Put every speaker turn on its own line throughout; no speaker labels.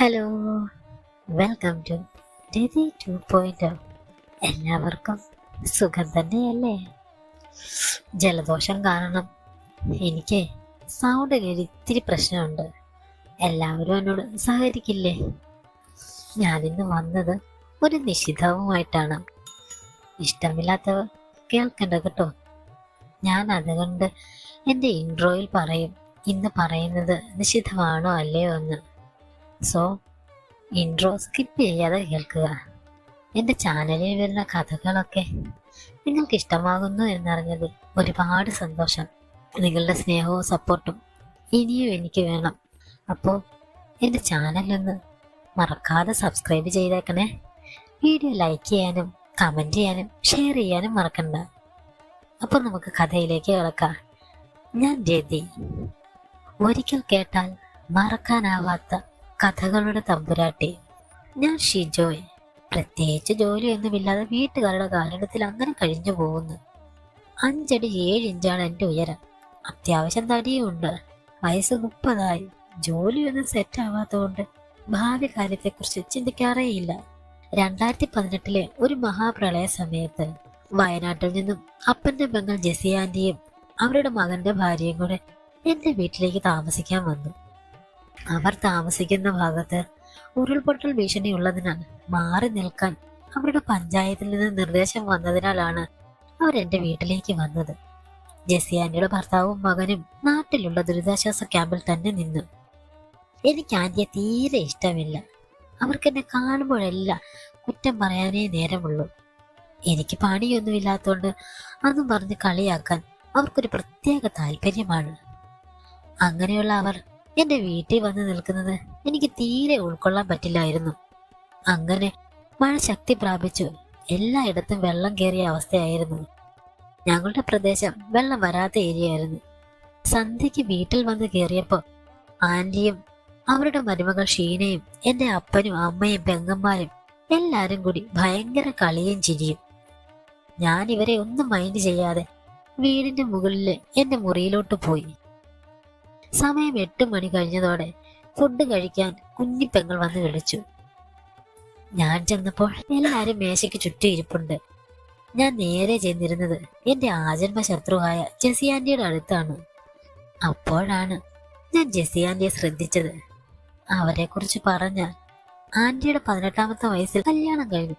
Hello welcome to Rathi to point എല്ലാവർക്കും സുഖം തന്നെയല്ലേ? ജലദോഷം കാരണം എനിക്ക് സൗണ്ട് കയറി ഇത്തിരി പ്രശ്നമുണ്ട്. എല്ലാവരും എന്നോട് സഹകരിക്കില്ലേ? ഞാനിന്ന് വന്നത് ഒരു നിഷിദ്ധവുമായിട്ടാണ്. ഇഷ്ടമില്ലാത്തവർ കേൾക്കണ്ട കേട്ടോ. ഞാൻ അതുകൊണ്ട് എന്റെ ഇൻട്രോയിൽ പറയും ഇന്ന് പറയുന്നത് നിഷിദ്ധമാണോ അല്ലയോ എന്ന്. സോ ഇൻട്രോ സ്കിപ്പ് ചെയ്യാതെ കേൾക്കുക. എന്റെ ചാനലിൽ വരുന്ന കഥകളൊക്കെ നിങ്ങൾക്ക് ഇഷ്ടമാകുന്നു എന്നറിഞ്ഞതിൽ ഒരുപാട് സന്തോഷം. നിങ്ങളുടെ സ്നേഹവും സപ്പോർട്ടും ഇനിയും എനിക്ക് വേണം. അപ്പോൾ എന്റെ ചാനലൊന്ന് മറക്കാതെ സബ്സ്ക്രൈബ് ചെയ്തേക്കണേ. വീഡിയോ ലൈക്ക് ചെയ്യാനും കമന്റ് ചെയ്യാനും ഷെയർ ചെയ്യാനും മറക്കണ്ട. അപ്പോൾ നമുക്ക് കഥയിലേക്ക് കിടക്കാം. ഞാൻ രതി. ഒരിക്കൽ കേട്ടാൽ മറക്കാനാവാത്ത കഥകളുടെ തമ്പുരാട്ടി. ഞാൻ ഷിജോയ്. പ്രത്യേകിച്ച് ജോലിയൊന്നുമില്ലാതെ വീട്ടുകാരുടെ കാലഘട്ടത്തിൽ അങ്ങനെ കഴിഞ്ഞു പോകുന്നു. അഞ്ചടി ഏഴ് ഇഞ്ചാണ് എന്റെ ഉയരം. അത്യാവശ്യം തടിയുമുണ്ട് വയസ്സ് മുപ്പതായി. ജോലിയൊന്നും സെറ്റ് ആവാത്തതുകൊണ്ട് ഭാവി കാര്യത്തെക്കുറിച്ച് ചിന്തിക്കാറേയില്ല. രണ്ടായിരത്തി പതിനെട്ടിലെ ഒരു മഹാപ്രളയ സമയത്ത് വയനാട്ടിൽ നിന്നും അപ്പന്റെ പെങ്ങൾ ജെസിയാന്റെയും അവരുടെ മകന്റെ ഭാര്യയും കൂടെ എന്റെ വീട്ടിലേക്ക് താമസിക്കാൻ വന്നു. അവർ താമസിക്കുന്ന ഭാഗത്ത് ഉരുൾപൊട്ടൽ ഭീഷണി ഉള്ളതിനാൽ മാറി നിൽക്കാൻ അവരുടെ പഞ്ചായത്തിൽ നിന്ന് നിർദ്ദേശം വന്നതിനാലാണ് അവർ എന്റെ വീട്ടിലേക്ക് വന്നത്. ജെസി ആന്റിയുടെ ഭർത്താവും മകനും നാട്ടിലുള്ള ദുരിതാശ്വാസ ക്യാമ്പിൽ തന്നെ നിന്നു. എനിക്ക് ആന്റിയെ തീരെ ഇഷ്ടമില്ല. അവർക്ക് എന്നെ കാണുമ്പോഴെല്ലാം കുറ്റം പറയാനേ നേരമുള്ളൂ. എനിക്ക് പണിയൊന്നുമില്ലാത്തതുകൊണ്ട് അതും പറഞ്ഞ് കളിയാക്കാൻ അവർക്കൊരു പ്രത്യേക താല്പര്യമാണ്. അങ്ങനെയുള്ള അവർ എന്റെ വീട്ടിൽ വന്ന് നിൽക്കുന്നത് എനിക്ക് തീരെ ഉൾക്കൊള്ളാൻ പറ്റില്ലായിരുന്നു. അങ്ങനെ മഴ ശക്തി പ്രാപിച്ചു. എല്ലായിടത്തും വെള്ളം കയറിയ അവസ്ഥയായിരുന്നു. ഞങ്ങളുടെ പ്രദേശം വെള്ളം വരാത്ത ഏരിയ ആയിരുന്നു സന്ധ്യയ്ക്ക് വീട്ടിൽ വന്ന് കയറിയപ്പോൾ ആന്റിയും അവരുടെ മരുമകൾ ഷീനയും എന്റെ അപ്പനും അമ്മയും പെങ്ങന്മാരും എല്ലാവരും കൂടി ഭയങ്കര കളിയും ചിരിയും. ഞാൻ ഇവരെ ഒന്നും മൈൻഡ് ചെയ്യാതെ വീടിന്റെ മുകളിൽ എന്റെ മുറിയിലോട്ട് പോയി. സമയം എട്ട് മണി കഴിഞ്ഞതോടെ ഫുഡ് കഴിക്കാൻ കുഞ്ഞിപ്പെങ്ങൾ വന്ന് വിളിച്ചു. ഞാൻ ചെന്നപ്പോൾ എല്ലാവരും മേശയ്ക്ക് ചുറ്റും ഇരിപ്പുണ്ട്. ഞാൻ നേരെ ചെന്നിരുന്നത് എന്റെ ആജന്മ ശത്രുവായ ജെസിയാന്റിയുടെ അടുത്താണ്. അപ്പോഴാണ് ഞാൻ ജെസിയാന്റിയെ ശ്രദ്ധിച്ചത്. അവരെ കുറിച്ച് പറഞ്ഞാൽ ആന്റിയുടെ പതിനെട്ടാമത്തെ വയസ്സിൽ കല്യാണം കഴിഞ്ഞു.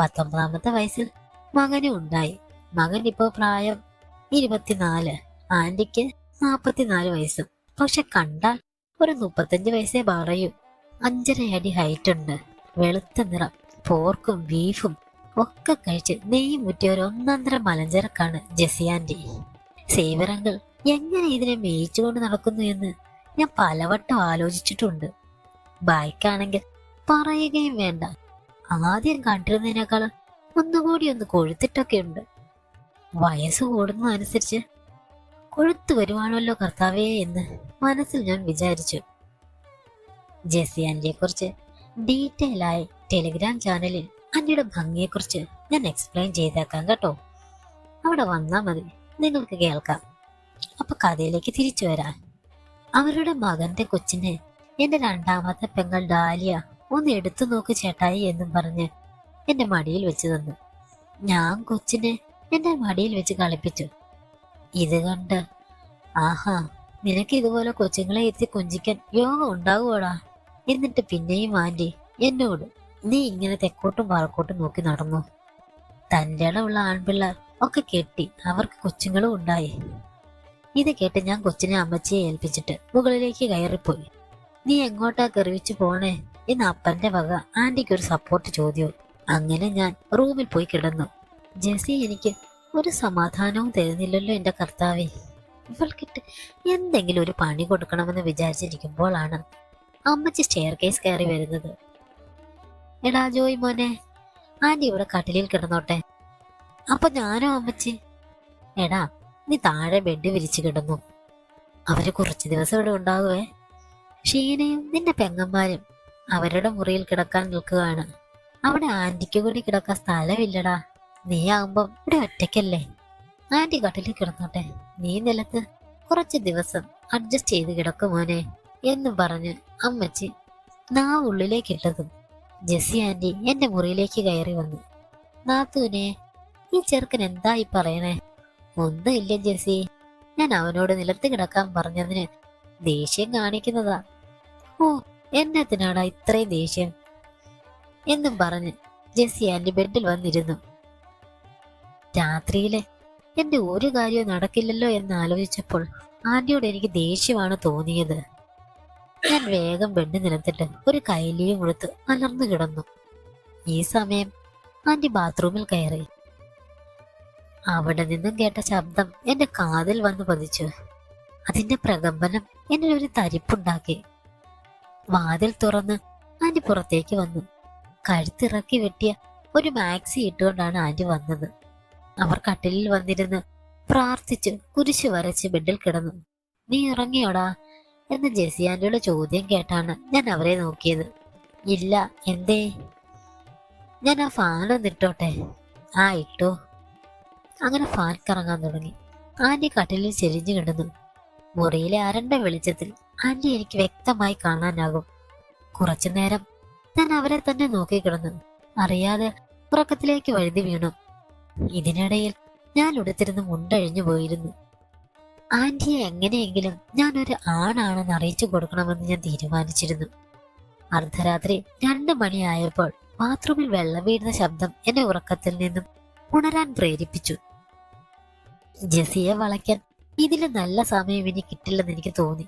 പത്തൊമ്പതാമത്തെ വയസ്സിൽ മകനും ഉണ്ടായി. മകൻ ഇപ്പോൾ പ്രായം ഇരുപത്തിനാല് ആന്റിക്ക് നാപ്പത്തിനാല് വയസ്സും. പക്ഷെ കണ്ടാൽ ഒരു മുപ്പത്തഞ്ച് വയസ്സേ പറയൂ. അഞ്ചര അടി ഹൈറ്റ് ഉണ്ട്. വെളുത്ത നിറം പോർക്കും ബീഫും ഒക്കെ കഴിച്ച് നെയ്യ് മുറ്റിയ ഒരു ഒന്നന്തര മലഞ്ചരക്കാണ് ജസിയാന്റെ സേവരങ്ങൾ എങ്ങനെ ഇതിനെ മേയിച്ചുകൊണ്ട് നടക്കുന്നു എന്ന് ഞാൻ പലവട്ടം ആലോചിച്ചിട്ടുണ്ട്. ബൈക്കാണെങ്കിൽ പറയുകയും വേണ്ട. ആദ്യം കണ്ടിരുന്നതിനേക്കാൾ ഒന്നുകൂടി ഒന്ന് കൊഴുത്തിട്ടൊക്കെ ഉണ്ട്. വയസ്സ് കൂടുന്നതനുസരിച്ച് കൊഴുത്തു വരുവാണല്ലോ കർത്താവേ എന്ന് മനസ്സിൽ ഞാൻ വിചാരിച്ചു. ജെസ്സി ആന്റിയെ കുറിച്ച് ഡീറ്റെയിൽ ആയി ടെലിഗ്രാം ചാനലിൽ ആന്റിയുടെ ഭംഗിയെക്കുറിച്ച് ഞാൻ എക്സ്പ്ലെയിൻ ചെയ്തേക്കാം കേട്ടോ. അവിടെ വന്നാൽ മതി. നിങ്ങൾക്ക് കേൾക്കാം. അപ്പൊ കഥയിലേക്ക് തിരിച്ചു വരാം. അവരുടെ മകന്റെ കൊച്ചിനെ എന്റെ രണ്ടാമത്തെ പെങ്ങൾ ഡാലിയ ഒന്ന് എടുത്തു നോക്ക് ചേട്ടായി എന്നും പറഞ്ഞ് എന്റെ മടിയിൽ വെച്ച് തന്നു. ഞാൻ കൊച്ചിനെ എന്റെ മടിയിൽ വെച്ച് കളിപ്പിച്ചു. ഇത് കണ്ട് ആഹാ നിനക്ക് ഇതുപോലെ കൊച്ചുങ്ങളെ എത്തി കൊഞ്ചിക്കാൻ യോഗം ഉണ്ടാവുകടാ എന്നിട്ട് പിന്നെയും ആന്റി എന്നോട് നീ ഇങ്ങനെ തെക്കോട്ടും വടക്കോട്ടും നോക്കി നടന്നു. തന്റെ ഇടമുള്ള ആൺപിള്ളേർ ഒക്കെ കെട്ടി അവർക്ക് കൊച്ചുങ്ങളും ഉണ്ടായി. ഇത് കേട്ട് ഞാൻ കൊച്ചിനെ അമ്മച്ചിയെ ഏൽപ്പിച്ചിട്ട് മുകളിലേക്ക് കയറിപ്പോയി. നീ എങ്ങോട്ടാ കെറിവിച്ച് പോണേ? എന്ന് അപ്പന്റെ വക ആന്റിക്ക് ഒരു സപ്പോർട്ട് ചോദ്യവും. അങ്ങനെ ഞാൻ റൂമിൽ പോയി കിടന്നു. ജെസി എനിക്ക് ഒരു സമാധാനവും തരുന്നില്ലല്ലോ എന്റെ കർത്താവേ. ഇവൾക്കിട്ട് എന്തെങ്കിലും ഒരു പണി കൊടുക്കണമെന്ന് വിചാരിച്ചിരിക്കുമ്പോഴാണ് അമ്മച്ചി സ്റ്റെയർ കേസ് കയറി വരുന്നത്. എടാ ജോയ് മോനെ ആന്റി ഇവിടെ കട്ടിലിൽ കിടന്നോട്ടെ. അപ്പൊ ഞാനോ അമ്മച്ചി? എടാ നീ താഴെ ബെഡ് വിരിച്ചു കിടന്നു. അവർ കുറച്ച് ദിവസം ഇവിടെ ഉണ്ടാകുവേ. ഷീനയും നിന്റെ പെങ്ങന്മാരും അവരുടെ മുറിയിൽ കിടക്കാൻ നിൽക്കുകയാണ്. അവിടെ ആന്റിക്ക് കൂടി കിടക്കാൻ സ്ഥലമില്ലടാ. നീ ഇവിടെ ഒറ്റയ്ക്കല്ലേ? ആന്റി കട്ടിലിൽ കിടന്നോട്ടെ. നീ നിലത്ത് കുറച്ച് ദിവസം അഡ്ജസ്റ്റ് ചെയ്ത് കിടക്കും മോനെ എന്ന് പറഞ്ഞ് അമ്മച്ചി നാ ഉള്ളിലേക്ക് ഇട്ടതും ജെസ്സി ആന്റി എന്റെ മുറിയിലേക്ക് കയറി വന്നു. നാത്തൂനെ ഈ ചെറുക്കൻ എന്തായി പറയണേ? ഒന്നുമില്ല ജെസ്സി. ഞാൻ അവനോട് നിലത്ത് കിടക്കാൻ പറഞ്ഞതിന് ദേഷ്യം കാണിക്കുന്നതാ. ഓ എന്നത്തിനാടാ ഇത്രയും ദേഷ്യം? എന്നും പറഞ്ഞ് ജെസ്സി ആന്റി ബെഡിൽ വന്നിരുന്നു. രാത്രിയിലെ എന്റെ ഒരു കാര്യവും നടക്കില്ലല്ലോ എന്ന് ആലോചിച്ചപ്പോൾ ആന്റിയോട് എനിക്ക് ദേഷ്യമാണ് തോന്നിയത്. ഞാൻ വേഗം ബെഡ് നിലത്തിട്ട് ഒരു കൈലിയും കൊടുത്ത് അലർന്നു കിടന്നു. ഈ സമയം ആന്റി ബാത്റൂമിൽ കയറി. അവിടെ നിന്നും കേട്ട ശബ്ദം എന്റെ കാതിൽ വന്ന് പതിച്ചു. അതിന്റെ പ്രകമ്പനം എന്നിൽ ഒരു തരിപ്പുണ്ടാക്കി. വാതിൽ തുറന്ന് ആന്റി പുറത്തേക്ക് വന്നു. കഴുത്തിറക്കി വെട്ടിയ ഒരു മാക്സി ഇട്ടുകൊണ്ടാണ് ആന്റി വന്നത്. അവർ കട്ടിലിൽ വന്നിരുന്ന് പ്രാർത്ഥിച്ച് കുരിശ് വരച്ച് ബെഡിൽ കിടന്നു. നീ ഇറങ്ങിയോടാ? എന്ന് ജെസി ആന്റിയുടെ ചോദ്യം കേട്ടാണ് ഞാൻ അവരെ നോക്കിയത്. ഇല്ല എന്തേ? ഞാൻ ആ ഫാൻ ഒന്ന് ഇട്ടോട്ടെ. ആ ഇട്ടു. അങ്ങനെ ഫാൻ കറങ്ങാൻ തുടങ്ങി. ആന്റി കട്ടിലിൽ ചെരിഞ്ഞു കിടന്നു. മുറിയിലെ അരണ്ട വെളിച്ചത്തിൽ ആന്റി എനിക്ക് വ്യക്തമായി കാണാനാകും. കുറച്ചു നേരം ഞാൻ അവരെ തന്നെ നോക്കിക്കിടന്നു അറിയാതെ ഉറക്കത്തിലേക്ക് വഴുതി വീണു. ഇതിനിടയിൽ ഞാൻ ഉടുത്തിരുന്ന് മുണ്ടഴിഞ്ഞു പോയിരുന്നു. ആന്റിയെ എങ്ങനെയെങ്കിലും ഒരു ആണാണെന്ന് അറിയിച്ചു കൊടുക്കണമെന്ന് ഞാൻ തീരുമാനിച്ചിരുന്നു. അർദ്ധരാത്രി രണ്ട് മണിയായപ്പോൾ ബാത്റൂമിൽ വെള്ളം വീഴുന്ന ശബ്ദം എന്നെ ഉറക്കത്തിൽ നിന്നും ഉണരാൻ പ്രേരിപ്പിച്ചു. ജെസിയെ വളയ്ക്കാൻ ഇതിലും നല്ല സമയം ഇനി കിട്ടില്ലെന്ന് എനിക്ക് തോന്നി.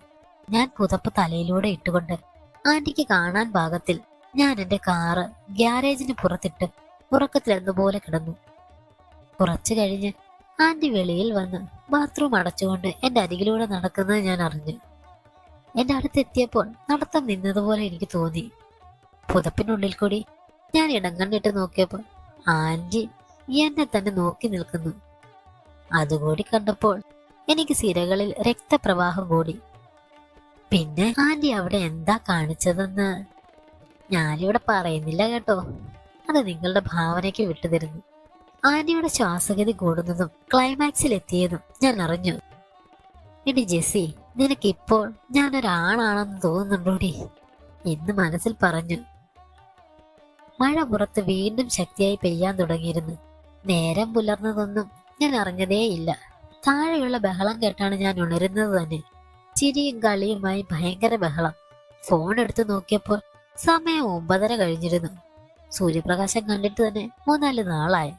ഞാൻ പുതപ്പ് തലയിലൂടെ ഇട്ടുകൊണ്ട് ആന്റിക്ക് കാണാൻ പാകത്തിൽ ഞാൻ എന്റെ കാറ് ഗ്യാരേജിന് പുറത്തിട്ട് ഉറക്കത്തിൽ എന്നപോലെ കിടന്നു. കുറച്ചു കഴിഞ്ഞ് ആന്റി വെളിയിൽ വന്ന് ബാത്റൂം അടച്ചുകൊണ്ട് എന്റെ അരികിലൂടെ നടക്കുന്നത് ഞാൻ അറിഞ്ഞു. എന്റെ അടുത്തെത്തിയപ്പോൾ നടത്തം നിന്നതുപോലെ എനിക്ക് തോന്നി. പുതപ്പിനുള്ളിൽ കൂടി ഞാൻ ഇടം കണ്ടിട്ട് നോക്കിയപ്പോൾ ആന്റി എന്നെ തന്നെ നോക്കി നിൽക്കുന്നു. അതുകൂടി കണ്ടപ്പോൾ എനിക്ക് സിരകളിൽ രക്തപ്രവാഹം കൂടി. പിന്നെ ആന്റി അവിടെ എന്താ കാണിച്ചതെന്ന് ഞാനിവിടെ പറയുന്നില്ല കേട്ടോ. അത് നിങ്ങളുടെ ഭാവനയ്ക്ക് വിട്ടുതരുന്നു. ആന്റിയുടെ ശ്വാസഗതി കൂടുന്നതും ക്ലൈമാക്സിൽ എത്തിയതും ഞാൻ അറിഞ്ഞു. എടി ജെസ്സി നിനക്കിപ്പോൾ ഞാനൊരാളാണെന്ന് തോന്നുന്നുണ്ടോടി എന്ന് മനസ്സിൽ പറഞ്ഞു. മഴ പുറത്ത് വീണ്ടും ശക്തിയായി പെയ്യാൻ തുടങ്ങിയിരുന്നു. നേരം പുലർന്നതൊന്നും ഞാൻ അറിഞ്ഞതേയില്ല. താഴെയുള്ള ബഹളം കേട്ടാണ് ഞാൻ ഉണരുന്നത് തന്നെ. ചിരിയും കളിയുമായി ഭയങ്കര ബഹളം. ഫോൺ എടുത്തു നോക്കിയപ്പോൾ സമയം ഒമ്പതര കഴിഞ്ഞിരുന്നു. സൂര്യപ്രകാശം കണ്ടിട്ട് തന്നെ മൂന്നാൽ നാളായി.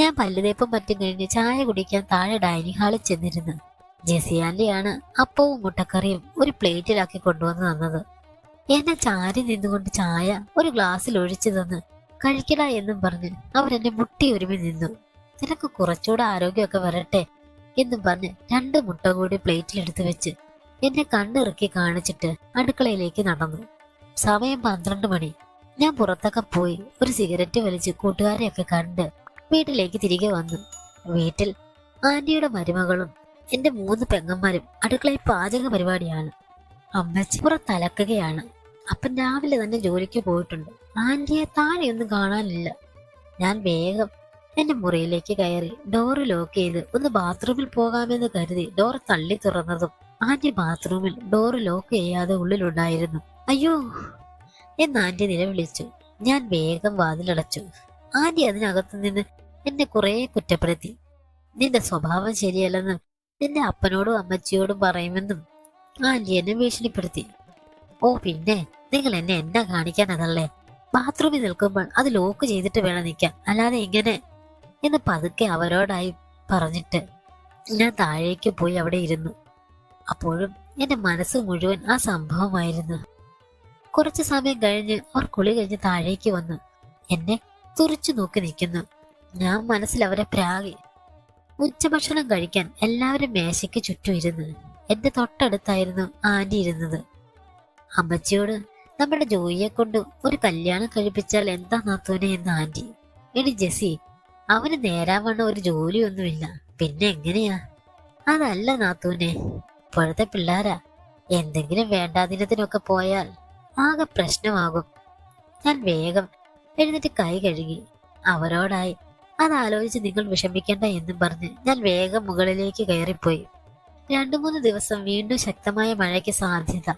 ഞാൻ പല്ലുതേപ്പും മറ്റും കഴിഞ്ഞ് ചായ കുടിക്കാൻ താഴെ ഡൈനിങ് ഹാളിൽ ചെന്നിരുന്നു. ജെസിയാന്റിയാണ് അപ്പവും മുട്ടക്കറിയും ഒരു പ്ലേറ്റിലാക്കി കൊണ്ടുവന്ന് തന്നത്. എന്നെ ചാരി നിന്നുകൊണ്ട് ചായ ഒരു ഗ്ലാസ്സിൽ ഒഴിച്ചു തന്ന് കഴിക്കട എന്നും പറഞ്ഞ് അവരെന്നെ മുട്ടി ഒരുമി നിന്നു. നിനക്ക് കുറച്ചുകൂടെ ആരോഗ്യമൊക്കെ വരട്ടെ എന്നും പറഞ്ഞ് രണ്ട് മുട്ട കൂടി പ്ലേറ്റിലെടുത്ത് വെച്ച് എന്നെ കണ്ണിറുക്കി കാണിച്ചിട്ട് അടുക്കളയിലേക്ക് നടന്നു. സമയം പന്ത്രണ്ട് മണി. ഞാൻ പുറത്തൊക്കെ പോയി ഒരു സിഗരറ്റ് വലിച്ച് കൂട്ടുകാരെയൊക്കെ കണ്ട് വീട്ടിലേക്ക് തിരികെ വന്നു. വീട്ടിൽ ആന്റിയുടെ മരുമകളും എന്റെ മൂന്ന് പെങ്ങന്മാരും അടുക്കളയിൽ പാചക പരിപാടിയാണ്. അമ്മച്ചി പുറത്തലക്കുകയാണ്. അപ്പൻ രാവിലെ തന്നെ ജോലിക്ക് പോയിട്ടുണ്ട്. ആന്റിയെ താഴെയൊന്നും കാണാനില്ല. ഞാൻ വേഗം എന്റെ മുറിയിലേക്ക് കയറി ഡോറ് ലോക്ക് ചെയ്ത് ഒന്ന് ബാത്റൂമിൽ പോകാമെന്ന് കരുതി ഡോർ തള്ളി തുറന്നതും ആന്റി ബാത്റൂമിൽ ഡോറ് ലോക്ക് ചെയ്യാതെ ഉള്ളിലുണ്ടായിരുന്നു. അയ്യോ! എന്ന് ആന്റി നിലവിളിച്ചു. ഞാൻ വേഗം വാതിലടച്ചു. ആന്റി അതിനകത്തു നിന്ന് എന്നെ കുറെ കുറ്റപ്പെടുത്തി. നിന്റെ സ്വഭാവം ശരിയല്ലെന്ന് നിന്റെ അപ്പനോടും അമ്മച്ചിയോടും പറയുമെന്നും ആന്റി എന്നെ ഭീഷണിപ്പെടുത്തി. ഓ പിന്നെ നിങ്ങൾ എന്നെ എന്നാ കാണിക്കാനതല്ലേ ബാത്റൂമിൽ നിൽക്കുമ്പോൾ അത് ലോക്ക് ചെയ്തിട്ട് വേണം നിൽക്കാൻ. അല്ലാതെ ഇങ്ങനെ എന്ന് പതുക്കെ അവരോടായി പറഞ്ഞിട്ട് ഞാൻ താഴേക്ക് പോയി അവിടെ ഇരുന്നു. അപ്പോഴും എന്റെ മനസ്സ് മുഴുവൻ ആ സംഭവമായിരുന്നു. കുറച്ചു സമയം കഴിഞ്ഞ് അവർ കുളി കഴിഞ്ഞ് താഴേക്ക് വന്നു. എന്നെ തുറച്ചു നോക്കി നിൽക്കുന്നു. ഞാൻ മനസ്സിൽ അവരെ പ്രാകി. ഉച്ചഭക്ഷണം കഴിക്കാൻ എല്ലാവരും മേശയ്ക്ക് ചുറ്റും ഇരുന്ന് എന്റെ തൊട്ടടുത്തായിരുന്നു ആന്റി ഇരുന്നത്. അമ്മച്ചിയോട് നമ്മുടെ ജോയിയെ കൊണ്ട് ഒരു കല്യാണം കഴിപ്പിച്ചാൽ എന്താ നാത്തോനെ എന്ന് ആന്റി. എടി ജെസി അവന് നേരാവണ്ണം ഒരു ജോലിയൊന്നുമില്ല. പിന്നെ എങ്ങനെയാ? അതല്ല നാത്തൂനെ. ഇപ്പോഴത്തെ പിള്ളേരാ. എന്തെങ്കിലും വേണ്ടാതിനത്തിനൊക്കെ പോയാൽ ആകെ പ്രശ്നമാകും. ഞാൻ വേഗം എഴുന്നേറ്റ് കൈ കഴുകി അവരോടായി അതാലോചിച്ച് നിങ്ങൾ വിഷമിക്കേണ്ട എന്നും പറഞ്ഞ് ഞാൻ വേഗം മുകളിലേക്ക് കയറിപ്പോയി. രണ്ടു മൂന്ന് ദിവസം വീണ്ടും ശക്തമായ മഴയ്ക്ക് സാധ്യത.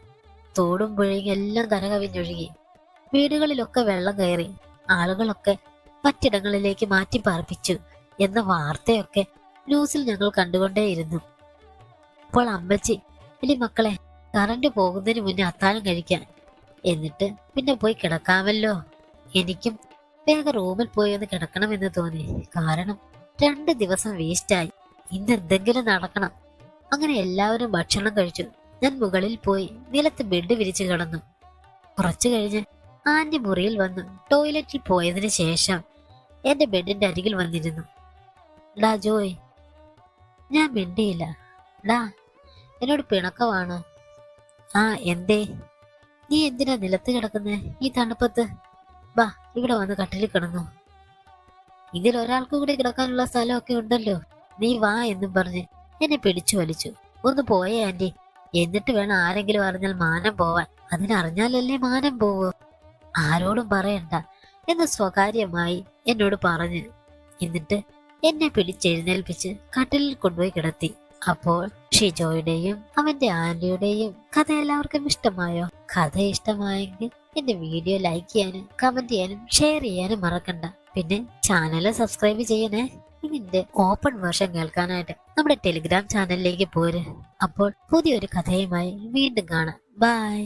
തോടും പുഴയും എല്ലാം കരകവിഞ്ഞൊഴുകി. വീടുകളിലൊക്കെ വെള്ളം കയറി. ആളുകളൊക്കെ മറ്റിടങ്ങളിലേക്ക് മാറ്റി പാർപ്പിച്ചു എന്ന വാർത്തയൊക്കെ ന്യൂസിൽ ഞങ്ങൾ കണ്ടുകൊണ്ടേയിരുന്നു. അപ്പോൾ അമ്മച്ചി ഇനി മക്കളെ കറണ്ട് പോകുന്നതിന് മുന്നേ അത്താഴം കഴിക്കാൻ എന്നിട്ട് പിന്നെ പോയി കിടക്കാമല്ലോ. എനിക്കും വേഗം റൂമിൽ പോയി ഒന്ന് കിടക്കണമെന്ന് തോന്നി. കാരണം രണ്ട് ദിവസം വേസ്റ്റായി. ഇന്ന് എന്തെങ്കിലും നടക്കണം. അങ്ങനെ എല്ലാവരും ഭക്ഷണം കഴിച്ചു. ഞാൻ മുകളിൽ പോയി നിലത്ത് ബെഡ് വിരിച്ചു കിടന്നു. കുറച്ചു കഴിഞ്ഞ് ആന്റി മുറിയിൽ വന്ന് ടോയ്ലറ്റിൽ പോയതിനു ശേഷം എന്റെ ബെഡിന്റെ അരികിൽ വന്നിരുന്നു. ഡാ ജോയ് ഞാൻ മിണ്ടിയില്ല. ഡാ എന്നോട് പിണക്കമാണ്? ആ എന്തേ? നീ എന്തിനാ നിലത്ത് കിടക്കുന്നേ? ഈ തണുപ്പത്ത്? ബാ ഇവിടെ വന്ന് കട്ടിലിൽ കിടന്നു. ഇതിൽ ഒരാൾക്ക് കൂടി കിടക്കാനുള്ള സ്ഥലമൊക്കെ ഉണ്ടല്ലോ. നീ വാ എന്നും പറഞ്ഞ് എന്നെ പിടിച്ചു വലിച്ചു. ഒന്ന് പോയേ ആന്റി. എന്നിട്ട് വേണം ആരെങ്കിലും അറിഞ്ഞാൽ മാനം പോവാൻ. അതിനറിഞ്ഞാലല്ലേ മാനം പോവോ? ആരോടും പറയണ്ട. എന്ന് സ്വകാര്യമായി എന്നോട് പറഞ്ഞു എന്നിട്ട് എന്നെ പിടിച്ചെഴുന്നേൽപ്പിച്ച് കട്ടിലിൽ കൊണ്ടുപോയി കിടത്തി. അപ്പോൾ ഷിജോയുടെയും അവന്റെ ആന്റിയുടെയും കഥ എല്ലാവർക്കും ഇഷ്ടമായോ? കഥ ഇഷ്ടമായെങ്കിൽ എന്റെ വീഡിയോ ലൈക്ക് ചെയ്യാനും കമന്റ് ചെയ്യാനും ഷെയർ ചെയ്യാനും മറക്കണ്ട. പിന്നെ ചാനൽ സബ്സ്ക്രൈബ് ചെയ്യണേ. ഇതിന്റെ ഓപ്പൺ വേർഷൻ കേൾക്കാനായിട്ട് നമ്മുടെ ടെലിഗ്രാം ചാനലിലേക്ക് പോര്. അപ്പോൾ പുതിയൊരു കഥയുമായി വീണ്ടും കാണാം. ബൈ